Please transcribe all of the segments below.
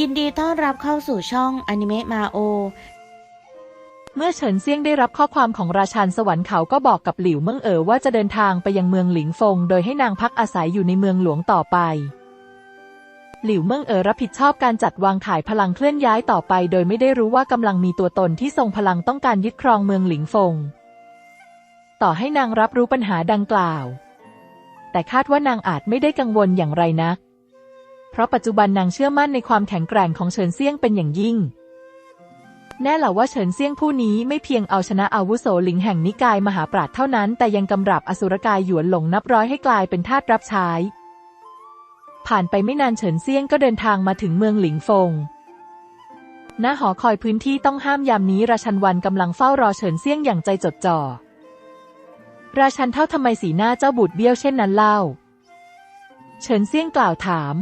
ยินดีต้อนรับเข้าสู่ช่องอนิเมะมาโอ เมื่อเฉินเซียงได้รับข้อความของราชันสวรรค์เขาก็บอกกับหลิวเมิงเอ๋อว่าจะเดินทางไปยังเมืองหลิงฟง โดยให้นางพักอาศัยอยู่ในเมืองหลวงต่อไป หลิวเมิงเอ๋อรับผิดชอบการจัดวางขายพลังเคลื่อนย้ายต่อไป โดยไม่ได้รู้ว่ากำลังมีตัวตนที่ทรงพลังต้องการยึดครองเมืองหลิงฟง ต่อให้นางรับรู้ปัญหาดังกล่าว แต่คาดว่านางอาจไม่ได้กังวลอย่างไรนัก เพราะปัจจุบันนางเชื่อมั่นในความแข็งแกร่งของเฉินเซียงเป็นอย่างยิ่ง แน่แหละว่าเฉินเซียงผู้นี้ไม่เพียงเอาชนะอาวุโสหลิงแห่งนิกายมหาปราชญ์เท่านั้น แต่ยังกำราบอสุรกายหยวนหลงนับร้อยให้กลายเป็นทาสรับใช้ ผ่านไปไม่นานเฉินเซียงก็เดินทางมาถึงเมืองหลิงฟงณหอคอยพื้นที่ต้องห้ามยามนี้ราชันวันกำลังเฝ้ารอเฉินเซียงอย่างใจจดจ่อ ราชันเท่าทำไมสีหน้าเจ้าบูดเบี้ยวเช่นนั้นเล่า เฉินเซียงกล่าวถาม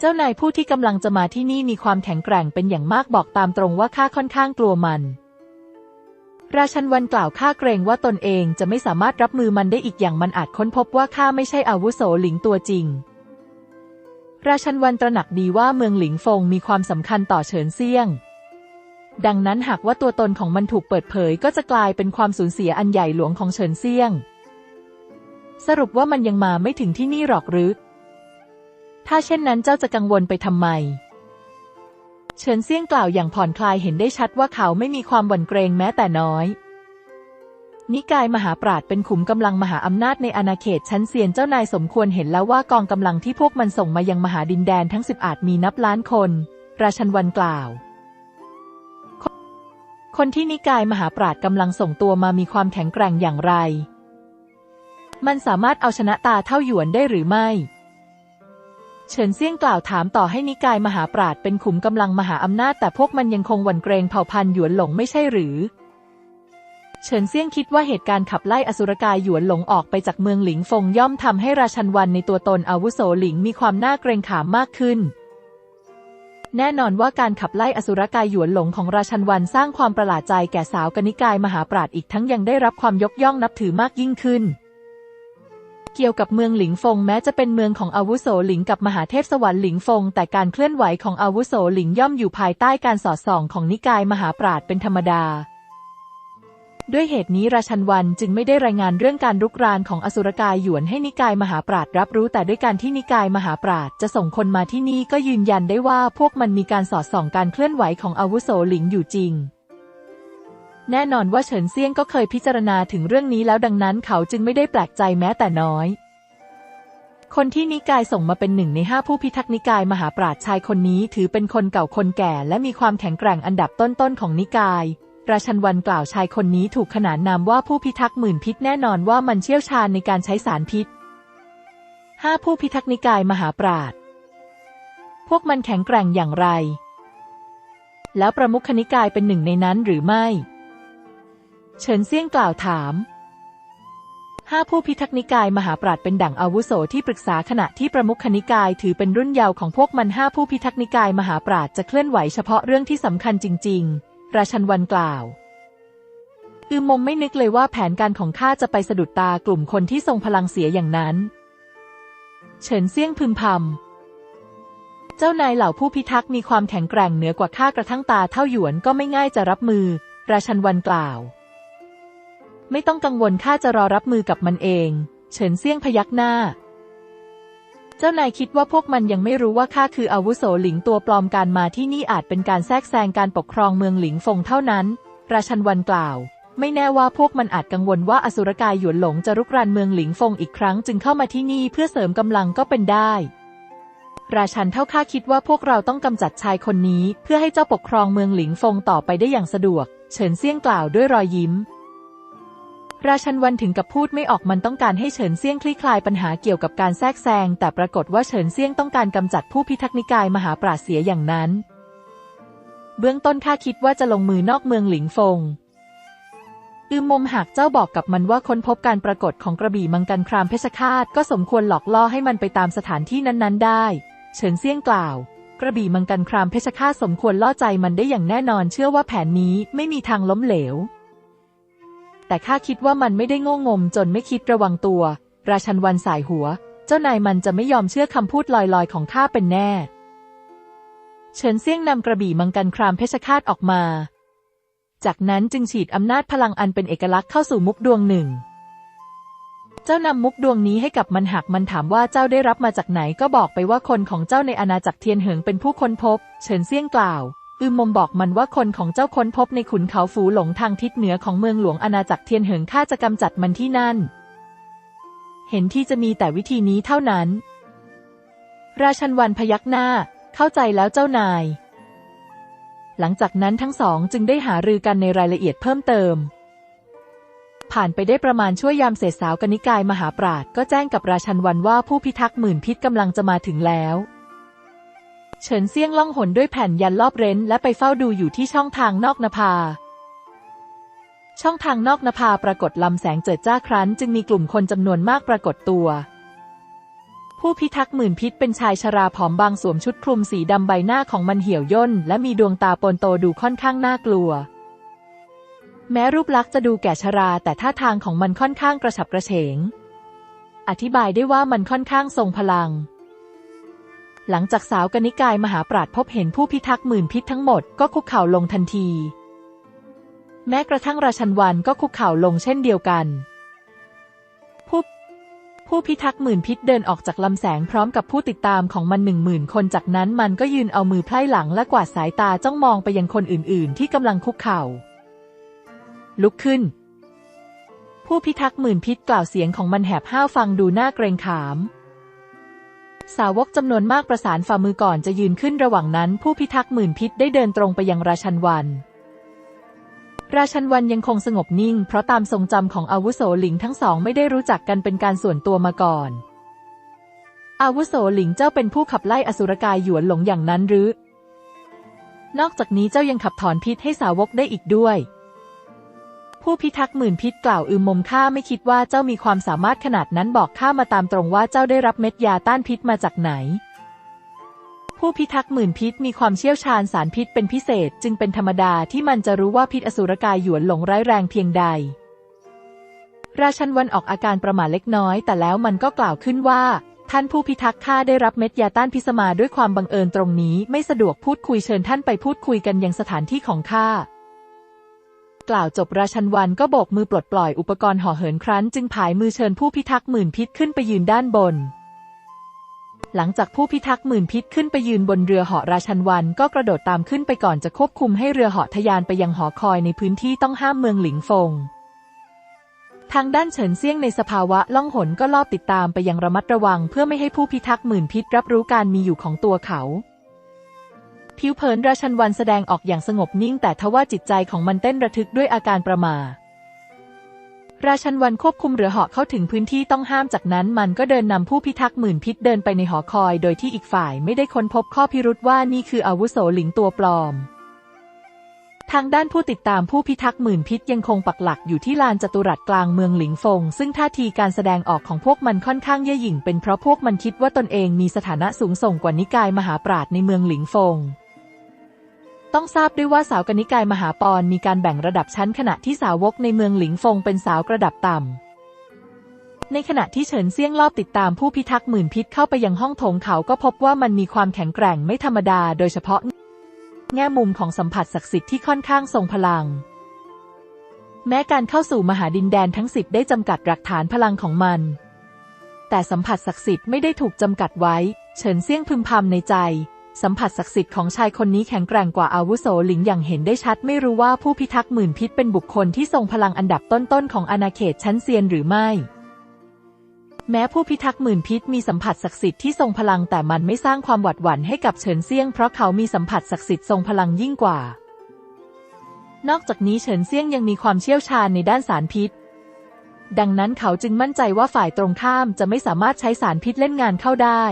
เจ้านายผู้ที่กำลังจะมาที่นี่มีความแข็งแกร่งเป็นอย่างมากบอกตามตรงว่าข้าค่อนข้างกลัวมัน ราชันวันกล่าวข้าเกรงว่าตนเองจะไม่สามารถรับมือมันได้อีกอย่างมันอาจค้นพบว่าข้าไม่ใช่อาวุโสหลิงตัวจริง ราชันวันตระหนักดีว่าเมืองหลิงฟงมีความสำคัญต่อเฉินเซี่ยง ดังนั้นหากว่าตัวตนของมันถูกเปิดเผยก็จะกลายเป็นความสูญเสียอันใหญ่หลวงของเฉินเซี่ยง สรุปว่ามันยังมาไม่ถึงที่นี่หรอกหรือ ถ้าเช่นนั้นเจ้าจะกังวลไปทำไม เฉินเซี่ยงกล่าวอย่างผ่อนคลายเห็นได้ชัดว่าเขาไม่มีความหวั่นเกรงแม้แต่น้อย นิกายมหาปราดเป็นขุมกำลังมหาอำนาจในอาณาเขตชั้นเซียนเจ้านายสมควรเห็นแล้วว่ากองกำลังที่พวกมันส่งมายังมหาดินแดนทั้งสิบอาจมีนับล้านคน ราชันวันกล่าวคนที่นิกายมหาปราดกำลังส่งตัวมามีความแข็งแกร่งอย่างไร มันสามารถเอาชนะตาเท่าหยวนได้หรือไม่ เฉินเซี่ยงกล่าวถามต่อให้นิกายมหาปราดเป็นขุมกำลังมหาอำนาจ แต่พวกมันยังคงหวั่นเกรงเผ่าพันธุ์หยวนหลงไม่ใช่หรือ เฉินเซี่ยงคิดว่าเหตุการณ์ขับไล่อสุรกายหยวนหลงออกไปจากเมืองหลิงฟงย่อมทำให้ราชันวันในตัวตนอาวุโสหลิงมีความน่าเกรงขามมากขึ้น แน่นอนว่าการขับไล่อสุรกายหยวนหลงของราชันวันสร้างความประหลาดใจแก่สาวกนิกายมหาปราดอีกทั้งยังได้รับความยกย่องนับถือมากยิ่งขึ้น เกี่ยวกับเมืองหลิงฟงแม้จะเป็นเมืองของอาวุโสหลิงกับมหาเทพสวรรค์หลิงฟง แต่การเคลื่อนไหวของอาวุโสหลิงย่อมอยู่ภายใต้การสอดส่องของนิกายมหาปราดเป็นธรรมดา ด้วยเหตุนี้ราชันวันจึงไม่ได้รายงานเรื่องการรุกรานของอสุรกายหยวนให้นิกายมหาปราดรับรู้แต่ด้วยการที่นิกายมหาปราดจะส่งคนมาที่นี่ก็ยืนยันได้ว่าพวกมันมีการสอดส่องการเคลื่อนไหวของอาวุโสหลิงอยู่จริง แน่นอนว่าเฉินเซียงก็เคยพิจารณาถึงเรื่องนี้แล้วดังนั้นเขาจึงไม่ได้แปลกใจแม้แต่น้อย คนที่นิกายส่งมาเป็นหนึ่งในห้าผู้พิทักษ์นิกายมหาปราชชายคนนี้ถือเป็นคนเก่าคนแก่ และมีความแข็งแกร่งอันดับต้นๆของนิกาย ราชันวันกล่าวชายคนนี้ถูกขนานนามว่าผู้พิทักษ์หมื่นพิษแน่นอนว่ามันเชี่ยวชาญในการใช้สารพิษห้าผู้พิทักษ์นิกายมหาปราชพวกมันแข็งแกร่งอย่างไร แล้วประมุขนิกายเป็นหนึ่งในนั้นหรือไม่ เฉินเซี่ยงกล่าวถามห้าผู้พิทักษ์นิกายมหาปราชญ์เป็นดั่งอาวุโสที่ปรึกษาขณะที่ประมุขนิกายถือเป็นรุ่นเยาว์ของพวกมันห้าผู้พิทักษ์นิกายมหาปราชญ์จะเคลื่อนไหวเฉพาะเรื่องที่สำคัญจริง ๆ ราชันวันกล่าวอือมมไม่นึกเลยว่าแผนการของข้าจะไปสะดุดตากลุ่มคนที่ทรงพลังเสียอย่างนั้น เฉินเซี่ยงพึมพำ เจ้านายเหล่าผู้พิทักษ์มีความแข็งแกร่งเหนือกว่าข้ากระทั่งตาเท่าหยวนก็ไม่ง่ายจะรับมือ ราชันวันกล่าว ไม่ต้องกังวลข้าจะรอรับมือกับมันเอง เฉินเซี่ยงพยักหน้า เจ้านายคิดว่าพวกมันยังไม่รู้ว่าข้าคืออาวุโสหลิงตัวปลอมการมาที่นี่อาจเป็นการแทรกแซงการปกครองเมืองหลิงฟงเท่านั้น ราชันวันกล่าว ไม่แน่ว่าพวกมันอาจกังวลว่าอสุรกายหยวนหลงจะรุกรานเมืองหลิงฟงอีกครั้ง จึงเข้ามาที่นี่เพื่อเสริมกำลังก็เป็นได้ ราชันเท่าข้าคิดว่าพวกเราต้องกำจัดชายคนนี้ เพื่อให้เจ้าปกครองเมืองหลิงฟงต่อไปได้อย่างสะดวก เฉินเซี่ยงกล่าวด้วยรอยยิ้ม ราชันวันถึงกับพูดไม่ออกมันต้องการให้เฉินเซี่ยงคลี่คลายปัญหาเกี่ยวกับการแทรกแซง แต่ปรากฏว่าเฉินเซี่ยงต้องการกำจัดผู้พิทักษ์นิกายมหาปราศเสียอย่างนั้น เบื้องต้นข้าคิดว่าจะลงมือนอกเมืองหลิงฟงอืมมมหากเจ้าบอกกับมันว่าค้นพบการปรากฏของกระบี่มังกรครามเพชฌฆาตก็สมควรหลอกล่อให้มันไปตามสถานที่นั้นๆ ได้ เฉินเซี่ยงกล่าว กระบี่มังกรครามเพชฌฆาตสมควรล่อใจมันได้อย่างแน่นอนเชื่อว่าแผนนี้ไม่มีทางล้มเหลว แต่ข้าคิดว่ามันไม่ได้โง่งมจนไม่คิดระวังตัว ราชันวันสายหัว เจ้านายมันจะไม่ยอมเชื่อคำพูดลอยๆของข้าเป็นแน่ เฉินเซี่ยงนำกระบี่มังกรครามเพชรฆาตออกมา จากนั้นจึงฉีดอำนาจพลังอันเป็นเอกลักษณ์เข้าสู่มุกดวงหนึ่ง เจ้านำมุกดวงนี้ให้กับมันหากมันถามว่าเจ้าได้รับมาจากไหนก็บอกไปว่าคนของเจ้าในอาณาจักรเทียนเหิงเป็นผู้ค้นพบ เฉินเซี่ยงกล่าว อืมมมบอกมันว่าคนของเจ้าค้นพบในขุนเขาฝูหลงทางทิศเหนือของเมืองหลวงอาณาจักรเทียนเหิงข้าจะกำจัดมันที่นั่น เห็นที่จะมีแต่วิธีนี้เท่านั้น ราชันวันพยักหน้า เข้าใจแล้วเจ้านาย หลังจากนั้นทั้งสองจึงได้หารือกันในรายละเอียดเพิ่มเติม ผ่านไปได้ประมาณช่วยยามเศษสาวกนิกายมหาปราชก็แจ้งกับราชันวันว่าผู้พิทักษ์หมื่นพิษกำลังจะมาถึงแล้ว เฉินเซี่ยงล่องหนด้วยแผ่นยันรอบเร้นและไปเฝ้าดูอยู่ที่ช่องทางนอกนภา ช่องทางนอกนภาปรากฏลำแสงเจิดจ้าครั้น จึงมีกลุ่มคนจำนวนมากปรากฏตัว ผู้พิทักษ์หมื่นพิษเป็นชายชราผอมบางสวมชุดคลุมสีดำใบหน้าของมันเหี่ยวย่น และมีดวงตาปนโตดูค่อนข้างน่ากลัว แม้รูปลักษณ์จะดูแก่ชราแต่ท่าทางของมันค่อนข้างกระฉับกระเฉง อธิบายได้ว่ามันค่อนข้างทรงพลัง หลังจากสาวกนิกายมหาปราชพบเห็นผู้พิทักษ์หมื่นพิษทั้งหมดก็คุกเข่าลงทันที แม้กระทั่งราชันวันก็คุกเข่าลงเช่นเดียวกัน ผู้ผู้พิทักษ์หมื่นพิษเดินออกจากลำแสงพร้อมกับผู้ติดตามของมันหนึ่งหมื่นคนจากนั้นมันก็ยืนเอามือไพร่หลังและกวาดสายตาจ้องมองไปยังคนอื่น ๆ ที่กำลังคุกเข่า ลุกขึ้น ผู้พิทักษ์หมื่นพิษกล่าวเสียงของมันแหบห้าวฟังดูน่าเกรงขาม สาวกจำนวนมากประสานฝ่ามือก่อนจะยืนขึ้นระหว่างนั้นผู้พิทักษ์หมื่นพิษได้เดินตรงไปยังราชันวัน ราชันวันยังคงสงบนิ่ง เพราะตามทรงจำของอาวุโสหลิงทั้งสองไม่ได้รู้จักกันเป็นการส่วนตัวมาก่อน อาวุโสหลิงเจ้าเป็นผู้ขับไล่อสุรกายหยวนหลงอย่างนั้นหรือ นอกจากนี้เจ้ายังขับถอนพิษให้สาวกได้อีกด้วย ผู้พิทักษ์หมื่นพิษกล่าวอืมมมข้าไม่คิดว่าเจ้ามีความสามารถขนาดนั้นบอกข้ามาตามตรงว่าเจ้าได้รับเม็ดยาต้านพิษมาจากไหน ผู้พิทักษ์หมื่นพิษมีความเชี่ยวชาญสารพิษเป็นพิเศษ จึงเป็นธรรมดาที่มันจะรู้ว่าพิษอสุรกายหยวนหลงร้ายแรงเพียงใด ราชันวันออกอาการประหม่าเล็กน้อย แต่แล้วมันก็กล่าวขึ้นว่า ท่านผู้พิทักษ์ข้าได้รับเม็ดยาต้านพิษมาด้วยความบังเอิญตรงนี้ ไม่สะดวกพูดคุยเชิญท่านไปพูดคุยกันยังสถานที่ของข้า กล่าวจบราชันวันก็โบกมือปลดปล่อยอุปกรณ์ห่อเหินครั้น จึงผายมือเชิญผู้พิทักษ์หมื่นพิษขึ้นไปยืนด้านบน หลังจากผู้พิทักษ์หมื่นพิษขึ้นไปยืนบนเรือเหาะราชันวันก็กระโดดตามขึ้นไปก่อนจะควบคุมให้เรือเหาะทะยานไปยังหอคอยในพื้นที่ต้องห้ามเมืองหลิงฟงทางด้านเฉินเซี่ยงในสภาวะล่องหนก็ลอบติดตามไปยังระมัดระวัง เพื่อไม่ให้ผู้พิทักษ์หมื่นพิษรับรู้การมีอยู่ของตัวเขา ผิวเผินราชันวันแสดงออกอย่างสงบนิ่ง แต่ทว่าจิตใจของมันเต้นระทึกด้วยอาการประมาราชันวันควบคุมเรือเหาะเข้าถึงพื้นที่ต้องห้ามจากนั้นมันก็เดินนำผู้พิทักษ์หมื่นพิษเดินไปในหอคอย โดยที่อีกฝ่ายไม่ได้ค้นพบข้อพิรุษว่านี่คืออาวุโสหลิงตัวปลอม ทางด้านผู้ติดตามผู้พิทักษ์หมื่นพิษยังคงปักหลักอยู่ที่ลานจัตุรัสกลางเมืองหลิงฟง ซึ่งท่าทีการแสดงออกของพวกมันค่อนข้างเย่หยิ่งเป็นเพราะพวกมันคิดว่าตนเองมีสถานะสูงส่งกว่านิกายมหาปราชญ์ในเมืองหลิงฟง ต้องทราบด้วยว่าสาวกนิกายมหาปอนมีการแบ่งระดับชั้นขณะที่สาวกในเมืองหลิงฟงเป็นสาวระดับต่ำ ในขณะที่เฉินเซี่ยงลอบติดตามผู้พิทักษ์หมื่นพิษเข้าไปยังห้องโถงเขาก็พบว่ามันมีความแข็งแกร่งไม่ธรรมดาโดยเฉพาะ แง่มุมของสัมผัสศักดิ์สิทธิ์ที่ค่อนข้างทรงพลัง แม้การเข้าสู่มหาดินแดนทั้งสิบได้จำกัดหลักฐานพลังของมัน แต่สัมผัสศักดิ์สิทธิ์ไม่ได้ถูกจำกัดไว้ เฉินเซี่ยงพึมพำในใจ สัมผัสศักดิ์สิทธิ์ของชายคนนี้แข็งแกร่งกว่าอาวุโสหลิงอย่างเห็นได้ชัดไม่รู้ว่าผู้พิทักษ์หมื่นพิษเป็นบุคคลที่ทรงพลังอันดับต้นๆของอาณาเขตชั้นเซียนหรือไม่ แม้ผู้พิทักษ์หมื่นพิษมีสัมผัสศักดิ์สิทธิ์ที่ทรงพลังแต่มันไม่สร้างความหวาดหวั่นให้กับเฉินเซียงเพราะเขามีสัมผัสศักดิ์สิทธิ์ทรงพลังยิ่งกว่า นอกจากนี้เฉินเซียงยังมีความเชี่ยวชาญในด้านสารพิษดังนั้นเขาจึงมั่นใจว่าฝ่ายตรงข้ามจะไม่สามารถใช้สารพิษเล่นงานเข้าได้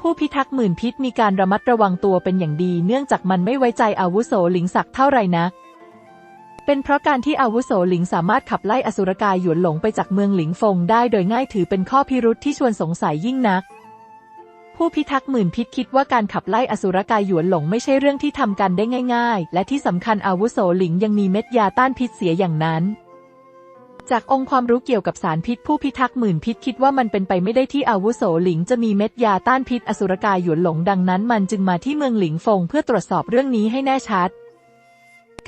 ผู้พิทักษ์หมื่นพิษมีการระมัดระวังตัวเป็นอย่างดี เนื่องจากมันไม่ไว้ใจอาวุโสหลิงศักดิ์เท่าไหร่นักเป็นเพราะการที่อาวุโสหลิงสามารถขับไล่อสุรกายหยวนหลงไปจากเมืองหลิงฟงได้โดยง่ายถือเป็นข้อพิรุธที่ชวนสงสัยยิ่งนัก ผู้พิทักษ์หมื่นพิษคิดว่าการขับไล่อสุรกายหยวนหลงไม่ใช่เรื่องที่ทำกันได้ง่าย ๆ และที่สำคัญอาวุโสหลิงยังมีเม็ดยาต้านพิษเสียอย่างนั้น จากองค์ความรู้เกี่ยวกับสารพิษผู้พิทักษ์หมื่นพิษคิดว่ามันเป็นไปไม่ได้ที่อาวุโสหลิงจะมีเม็ดยาต้านพิษอสุรกายหยวนหลงดังนั้นมันจึงมาที่เมืองหลิงฟงเพื่อตรวจสอบเรื่องนี้ให้แน่ชัด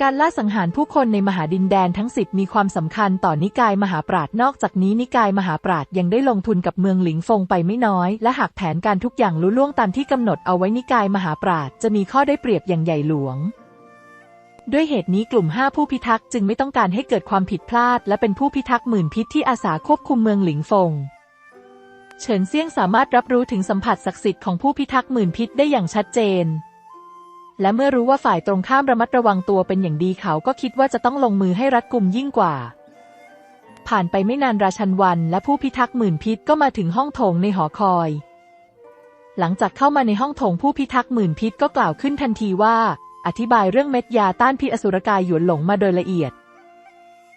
การล่าสังหารผู้คนในมหาดินแดนทั้งสิบมีความสำคัญต่อนิกายมหาปราชนอกจากนี้นิกายมหาปราชยังได้ลงทุนกับเมืองหลิงฟงไปไม่น้อย และหากแผนการทุกอย่างลุล่วงตามที่กำหนดเอาไว้นิกายมหาปราชจะมีข้อได้เปรียบอย่างใหญ่หลวง ด้วยเหตุนี้กลุ่มห้าผู้พิทักษ์จึงไม่ต้องการให้เกิดความผิดพลาด และเป็นผู้พิทักษ์หมื่นพิษที่อาสาควบคุมเมืองหลิงฟง เฉินเซี่ยงสามารถรับรู้ถึงสัมผัสศักดิ์สิทธิ์ของผู้พิทักษ์หมื่นพิษได้อย่างชัดเจน และเมื่อรู้ว่าฝ่ายตรงข้ามระมัดระวังตัวเป็นอย่างดีเขาก็คิดว่าจะต้องลงมือให้รัดกุมยิ่งกว่า ผ่านไปไม่นานราชันวัน และผู้พิทักษ์หมื่นพิษก็มาถึงห้องโถงในหอคอย หลังจากเข้ามาในห้องโถงผู้พิทักษ์หมื่นพิษก็กล่าวขึ้นทันทีว่า อธิบายเรื่องเม็ดยาต้านพิษอสุรกายหยวนหลงมาโดยละเอียด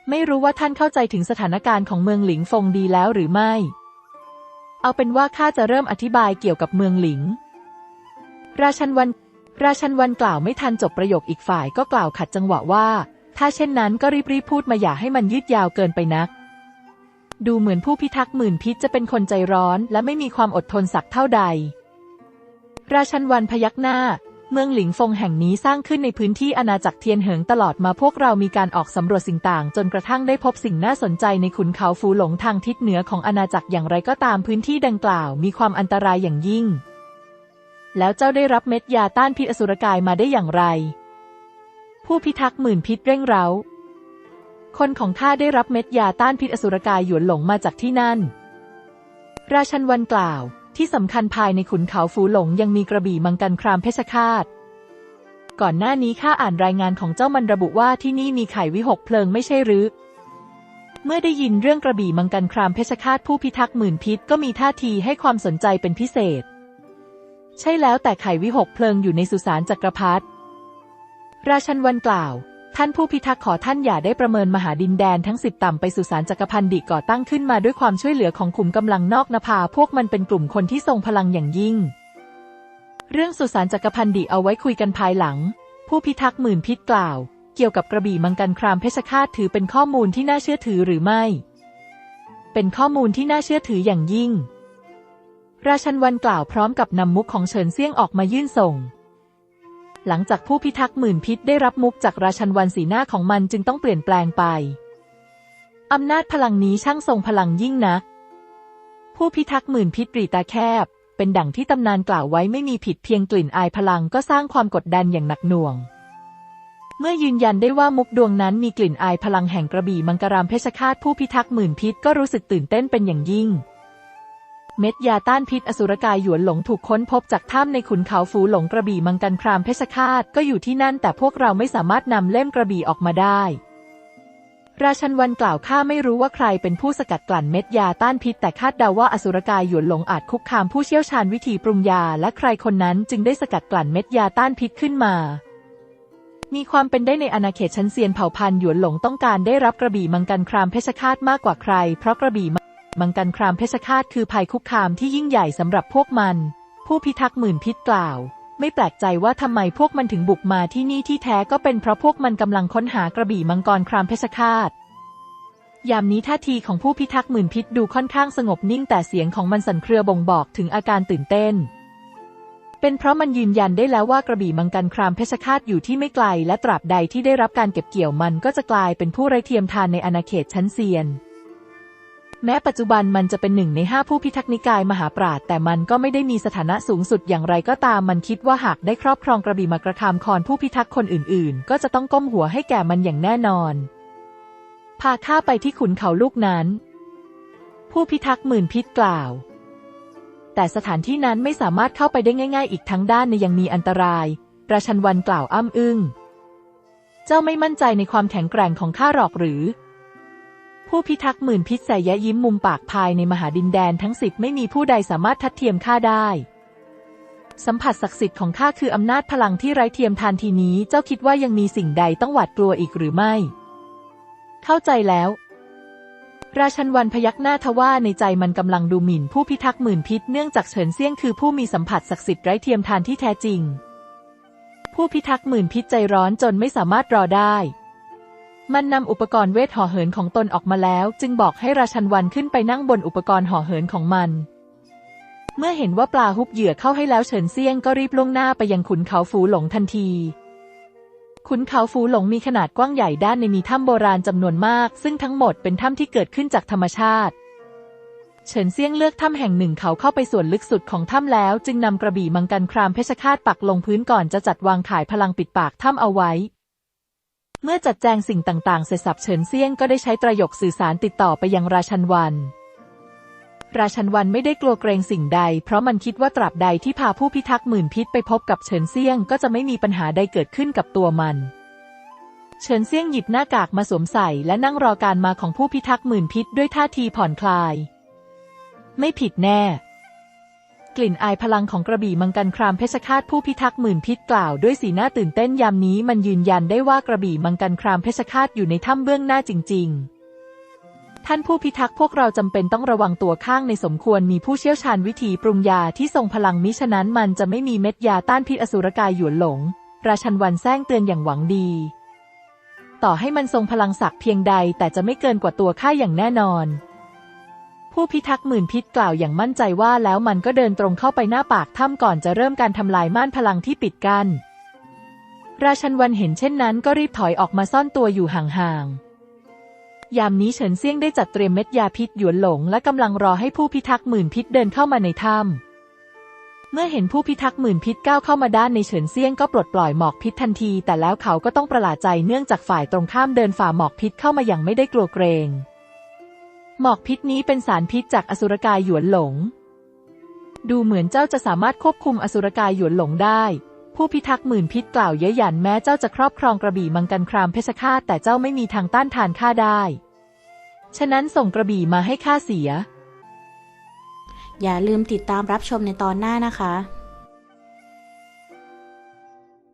ไม่รู้ว่าท่านเข้าใจถึงสถานการณ์ของเมืองหลิงฟงดีแล้วหรือไม่ เอาเป็นว่าข้าจะเริ่มอธิบายเกี่ยวกับเมืองหลิง ราชันวัน ราชันวันกล่าวไม่ทันจบประโยคอีกฝ่ายก็กล่าวขัดจังหวะว่า ถ้าเช่นนั้นก็รีบๆพูดมาอย่าให้มันยืดยาวเกินไปนัก ดูเหมือนผู้พิทักษ์หมื่นพิษจะเป็นคนใจร้อน และไม่มีความอดทนสักเท่าใด ราชันวันพยักหน้า เมืองหลิงฟงแห่งนี้สร้างขึ้นในพื้นที่อาณาจักรเทียนเหิงตลอดมาพวกเรามีการออกสำรวจสิ่งต่างจนกระทั่งได้พบสิ่งน่าสนใจในขุนเขาฟูหลงทางทิศเหนือของอาณาจักรอย่างไรก็ตามพื้นที่ดังกล่าวมีความอันตรายอย่างยิ่ง แล้วเจ้าได้รับเม็ดยาต้านพิษอสุรกายมาได้อย่างไร ผู้พิทักษ์หมื่นพิษเร่งเร้า คนของข้าได้รับเม็ดยาต้านพิษอสุรกายหยวนหลงมาจากที่นั่น ราชันวันกล่าว ที่สำคัญภายในขุนเขาฟูหลงยังมีกระบี่มังกรครามเพชฌฆาต ก่อนหน้านี้ข้าอ่านรายงานของเจ้ามันระบุว่าที่นี่มีไข่วิหกเพลิงไม่ใช่หรือ เมื่อได้ยินเรื่องกระบี่มังกรครามเพชฌฆาตผู้พิทักษ์หมื่นพิษก็มีท่าทีให้ความสนใจเป็นพิเศษ ใช่แล้วแต่ไข่วิหกเพลิงอยู่ในสุสานจักรพรรดิราชันวันกล่าว ท่านผู้พิทักษ์ขอท่านอย่าได้ประเมินมหาดินแดนทั้งสิบต่ำไปสุสานจักรพันดิก่อตั้งขึ้นมาด้วยความช่วยเหลือของขุมกำลังนอกนภาพวกมันเป็นกลุ่มคนที่ทรงพลังอย่างยิ่ง เรื่องสุสานจักรพันดิเอาไว้คุยกันภายหลัง ผู้พิทักษ์หมื่นพิษกล่าว เกี่ยวกับกระบี่มังกรครามเพชฌฆาตถือเป็นข้อมูลที่น่าเชื่อถือหรือไม่ เป็นข้อมูลที่น่าเชื่อถืออย่างยิ่ง ราชันวันกล่าวพร้อมกับนำมุกของเฉินเซี่ยงออกมายื่นส่ง หลังจากผู้พิทักษ์หมื่นพิษได้รับมุกจากราชันวันสีหน้าของมันจึงต้องเปลี่ยนแปลงไป อำนาจพลังนี้ช่างทรงพลังยิ่งนัก ผู้พิทักษ์หมื่นพิษปรีตาแคบ เป็นดั่งที่ตำนานกล่าวไว้ไม่มีผิดเพียงกลิ่นอายพลังก็สร้างความกดดันอย่างหนักหน่วง เมื่อยืนยันได้ว่ามุกดวงนั้นมีกลิ่นอายพลังแห่งกระบี่มังกรามเพชฌฆาตผู้พิทักษ์หมื่นพิษก็รู้สึกตื่นเต้นเป็นอย่างยิ่ง เม็ดยาต้านพิษอสุรกายหยวนหลงถูกค้นพบจากถ้ำในขุนเขาฟูหลงกระบี่มังกรครามเพชฌฆาตก็อยู่ที่นั่นแต่พวกเราไม่สามารถนำเล่มกระบี่ออกมาได้ ราชันวันกล่าวข้าไม่รู้ว่าใครเป็นผู้สกัดกลั่นเม็ดยาต้านพิษแต่คาดเดาว่าอสุรกายหยวนหลงอาจคุกคามผู้เชี่ยวชาญวิธีปรุงยาและใครคนนั้นจึงได้สกัดกลั่นเม็ดยาต้านพิษขึ้นมามีความเป็นได้ในอาณาเขตชั้นเซียนเผ่าพันธุ์หยวนหลงต้องการได้รับกระบี่มังกรครามเพชฌฆาตมากกว่าใคร เพราะกระบี่ มังกรครามเพชฌฆาตคือภัยคุกคามที่ยิ่งใหญ่สำหรับพวกมัน ผู้พิทักษ์หมื่นพิษกล่าว ไม่แปลกใจว่าทำไมพวกมันถึงบุกมาที่นี่ที่แท้ก็เป็นเพราะพวกมันกำลังค้นหากระบี่มังกรครามเพชฌฆาตยามนี้ท่าทีของผู้พิทักษ์หมื่นพิษดูค่อนข้างสงบนิ่งแต่เสียงของมันสั่นเครือบ่งบอกถึงอาการตื่นเต้น เป็นเพราะมันยืนยันได้แล้วว่ากระบี่มังกรครามเพชฌฆาตอยู่ที่ไม่ไกล และตราบใดที่ได้รับการเก็บเกี่ยวมันก็จะกลายเป็นผู้ไร้เทียมทานในอาณาเขตชั้นเซียน แม้ปัจจุบันมันจะเป็นหนึ่งในห้าผู้พิทักษ์นิกายมหาปราชแต่มันก็ไม่ได้มีสถานะสูงสุดอย่างไรก็ตามมันคิดว่าหากได้ครอบครองกระบี่มังกรคามคอนผู้พิทักษ์คนอื่นๆ ก็จะต้องก้มหัวให้แก่มันอย่างแน่นอน พาข้าไปที่ขุนเขาลูกนั้น ผู้พิทักษ์หมื่นพิษกล่าว แต่สถานที่นั้นไม่สามารถเข้าไปได้ง่าย ๆ อีกทั้งด้านในยังมีอันตรายราชันวันกล่าวอ้ำอึ้ง เจ้าไม่มั่นใจในความแข็งแกร่งของข้าหรอกหรือ ผู้พิทักษ์หมื่นพิษใส่ยะยิ้มมุมปากภายในมหาดินแดนทั้งสิบไม่มีผู้ใดสามารถทัดเทียมข้าได้ สัมผัสศักดิ์สิทธิ์ของข้าคืออำนาจพลังที่ไร้เทียมทานทีนี้เจ้าคิดว่ายังมีสิ่งใดต้องหวาดกลัวอีกหรือไม่ เข้าใจแล้ว ราชันวันพยักหน้าทว่าในใจมันกำลังดูหมิ่นผู้พิทักษ์หมื่นพิษเนื่องจากเฉินเซี่ยงคือผู้มีสัมผัสศักดิ์สิทธิ์ไร้เทียมทานที่แท้จริง ผู้พิทักษ์หมื่นพิษใจร้อนจนไม่สามารถรอได้ มันนำอุปกรณ์เวทห่อเหินของตนออกมาแล้ว จึงบอกให้ราชันวันขึ้นไปนั่งบนอุปกรณ์ห่อเหินของมัน เมื่อเห็นว่าปลาฮุบเหยื่อเข้าให้แล้วเฉินเซียงก็รีบล่วงหน้าไปยังขุนเขาฟูหลงทันทีขุนเขาฟูหลงมีขนาดกว้างใหญ่ด้านในมีถ้ำโบราณจำนวนมาก ซึ่งทั้งหมดเป็นถ้ำที่เกิดขึ้นจากธรรมชาติ เฉินเซียงเลือกถ้ำแห่งหนึ่งเขาเข้าไปส่วนลึกสุดของถ้ำแล้ว จึงนำกระบี่มังกรครามเพชฌฆาตปักลงพื้นก่อนจะจัดวางข่ายพลังปิดปากถ้ำเอาไว้ เมื่อจัดแจงสิ่งต่างๆ เสร็จสับเฉินเซียงก็ได้ใช้ตระโยกสื่อสารติดต่อไปยังราชันวัน ราชันวันไม่ได้กลัวเกรงสิ่งใด เพราะมันคิดว่าตราบใดที่พาผู้พิทักษ์หมื่นพิษไปพบกับเฉินเซียงก็จะไม่มีปัญหาใดเกิดขึ้นกับตัวมัน เฉินเซียงหยิบหน้ากากมาสวมใส่และนั่งรอการมาของผู้พิทักษ์หมื่นพิษด้วยท่าทีผ่อนคลาย ไม่ผิดแน่ กลิ่นอายพลังของกระบี่มังกรครามเพชฌฆาตผู้พิทักษ์หมื่นพิษกล่าวด้วยสีหน้าตื่นเต้นยามนี้มันยืนยันได้ว่ากระบี่มังกรครามเพชฌฆาตอยู่ในถ้ำเบื้องหน้าจริง ๆท่านผู้พิทักษ์พวกเราจำเป็นต้องระวังตัวข้างในสมควรมีผู้เชี่ยวชาญวิธีปรุงยาที่ทรงพลังมิฉะนั้นมันจะไม่มีเม็ดยาต้านพิษอสุรกายหยวนหลง ราชันวันแซงเตือนอย่างหวังดี ต่อให้มันทรงพลังศักดิ์เพียงใดแต่จะไม่เกินกว่าตัวข้าอย่างแน่นอน ผู้พิทักษ์หมื่นพิษกล่าวอย่างมั่นใจว่าแล้วมันก็เดินตรงเข้าไปหน้าปากถ้ำก่อนจะเริ่มการทำลายม่านพลังที่ปิดกัน้น ราชันวันเห็นเช่นนั้นก็รีบถอยออกมาซ่อนตัวอยู่ห่างๆ ยามนี้เฉินเซียงได้จัดเตรียมเม็ดยาพิษหยวนหลงและกำลังรอให้ผู้พิทักษ์หมื่นพิษเดินเข้ามาในถ้ำเมื่อเห็นผู้พิทักษ์หมื่นพิษก้าวเข้ามาด้านในเฉินเซียงก็ปลดปล่อยหมอกพิษทันที แต่แล้วเขาก็ต้องประหลาดใจเนื่องจากฝ่ายตรงข้ามเดินฝ่าหมอกพิษเข้ามาอย่างไม่ได้กลัวเกรง หมอกพิษนี้เป็นสารพิษจากอสุรกายหยวนหลง ดูเหมือนเจ้าจะสามารถควบคุมอสุรกายหยวนหลงได้ ผู้พิทักษ์หมื่นพิษกล่าวเย้ยหยันแม้เจ้าจะครอบครองกระบี่มังกรครามเพชฌฆาตแต่เจ้าไม่มีทางต้านทานข้าได้ ฉะนั้นส่งกระบี่มาให้ข้าเสีย อย่าลืมติดตามรับชมในตอนหน้านะคะ